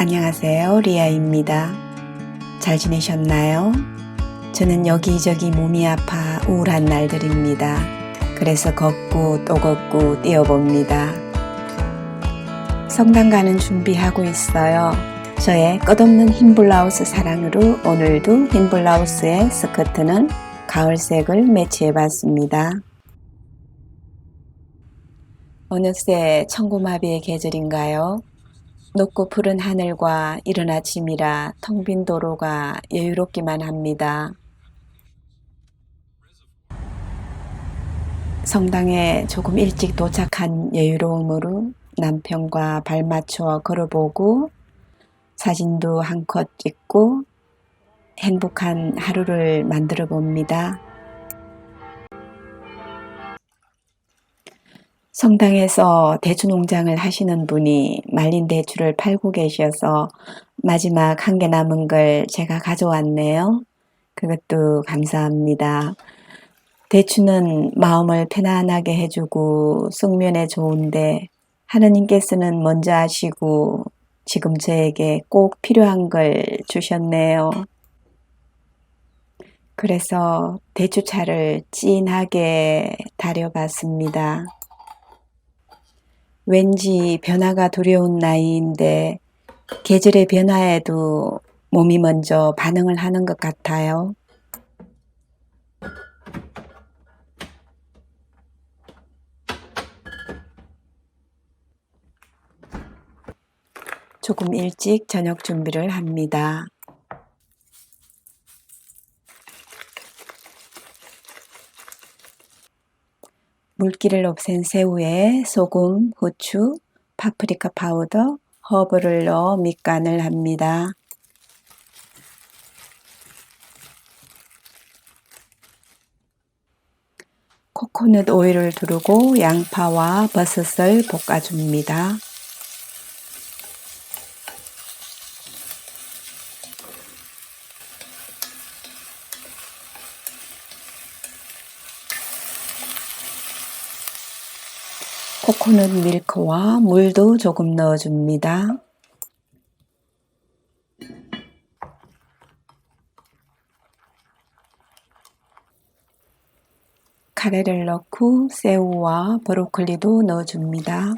안녕하세요. 리아입니다. 잘 지내셨나요? 저는 여기저기 몸이 아파 우울한 날들입니다. 그래서 걷고 또 걷고 뛰어봅니다. 성당 가는 준비하고 있어요. 저의 끝없는 흰 블라우스 사랑으로 오늘도 흰 블라우스의 스커트는 가을색을 매치해봤습니다. 어느새 청고마비의 계절인가요? 높고 푸른 하늘과 이른 아침이라 텅 빈 도로가 여유롭기만 합니다. 성당에 조금 일찍 도착한 여유로움으로 남편과 발 맞춰 걸어보고 사진도 한컷 찍고 행복한 하루를 만들어 봅니다. 성당에서 대추 농장을 하시는 분이 말린 대추를 팔고 계셔서 마지막 한 개 남은 걸 제가 가져왔네요. 그것도 감사합니다. 대추는 마음을 편안하게 해주고 숙면에 좋은데 하느님께서는 먼저 아시고 지금 저에게 꼭 필요한 걸 주셨네요. 그래서 대추차를 진하게 달여봤습니다. 왠지 변화가 두려운 나이인데 계절의 변화에도 몸이 먼저 반응을 하는 것 같아요. 조금 일찍 저녁 준비를 합니다. 물기를 없앤 새우에 소금, 후추, 파프리카 파우더, 허브를 넣어 밑간을 합니다. 코코넛 오일을 두르고 양파와 버섯을 볶아줍니다. 코코넛 밀크와 물도 조금 넣어줍니다. 카레를 넣고 새우와 브로콜리도 넣어줍니다.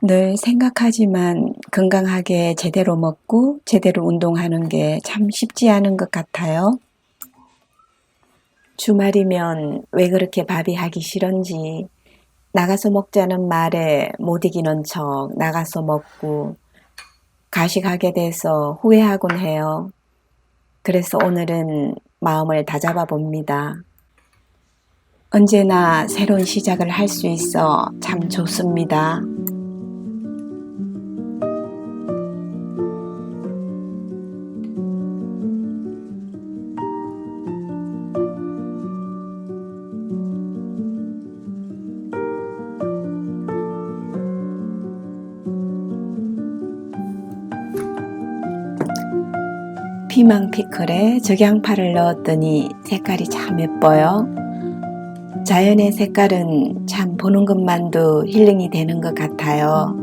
늘 생각하지만 건강하게 제대로 먹고 제대로 운동하는 게 참 쉽지 않은 것 같아요. 주말이면 왜 그렇게 밥이 하기 싫은지 나가서 먹자는 말에 못 이기는 척 나가서 먹고 가식하게 돼서 후회하곤 해요. 그래서 오늘은 마음을 다잡아 봅니다. 언제나 새로운 시작을 할 수 있어 참 좋습니다. 피망 피클에 적양파를 넣었더니 색깔이 참 예뻐요. 자연의 색깔은 참 보는 것만도 힐링이 되는 것 같아요.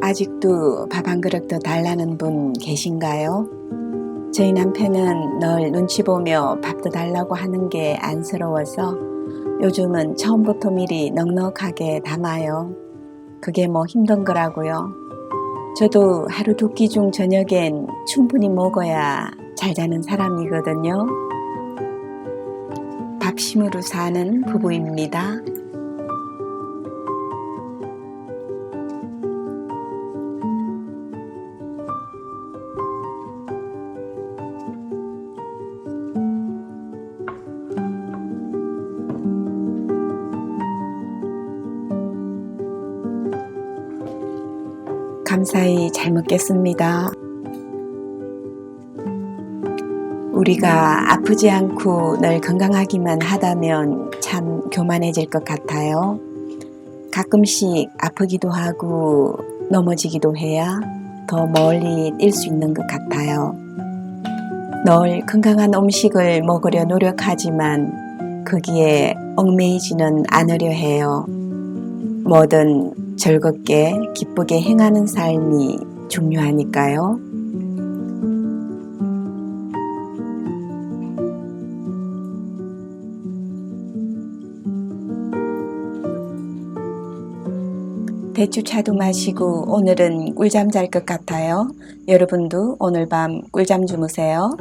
아직도 밥 한 그릇 더 달라는 분 계신가요? 저희 남편은 늘 눈치 보며 밥도 달라고 하는 게 안쓰러워서 요즘은 처음부터 미리 넉넉하게 담아요. 그게 뭐 힘든 거라고요. 저도 하루 두 끼 중 저녁엔 충분히 먹어야 잘 자는 사람이거든요. 밥심으로 사는 부부입니다. 감사히 잘 먹겠습니다. 우리가 아프지 않고 늘 건강하기만 하다면 참 교만해질 것 같아요. 가끔씩 아프기도 하고 넘어지기도 해야 더 멀리 뛸 수 있는 것 같아요. 늘 건강한 음식을 먹으려 노력하지만 거기에 얽매이지는 않으려 해요. 뭐든 즐겁게 기쁘게 행하는 삶이 중요하니까요. 대추 차도 마시고 오늘은 꿀잠 잘 것 같아요. 여러분도 오늘 밤 꿀잠 주무세요.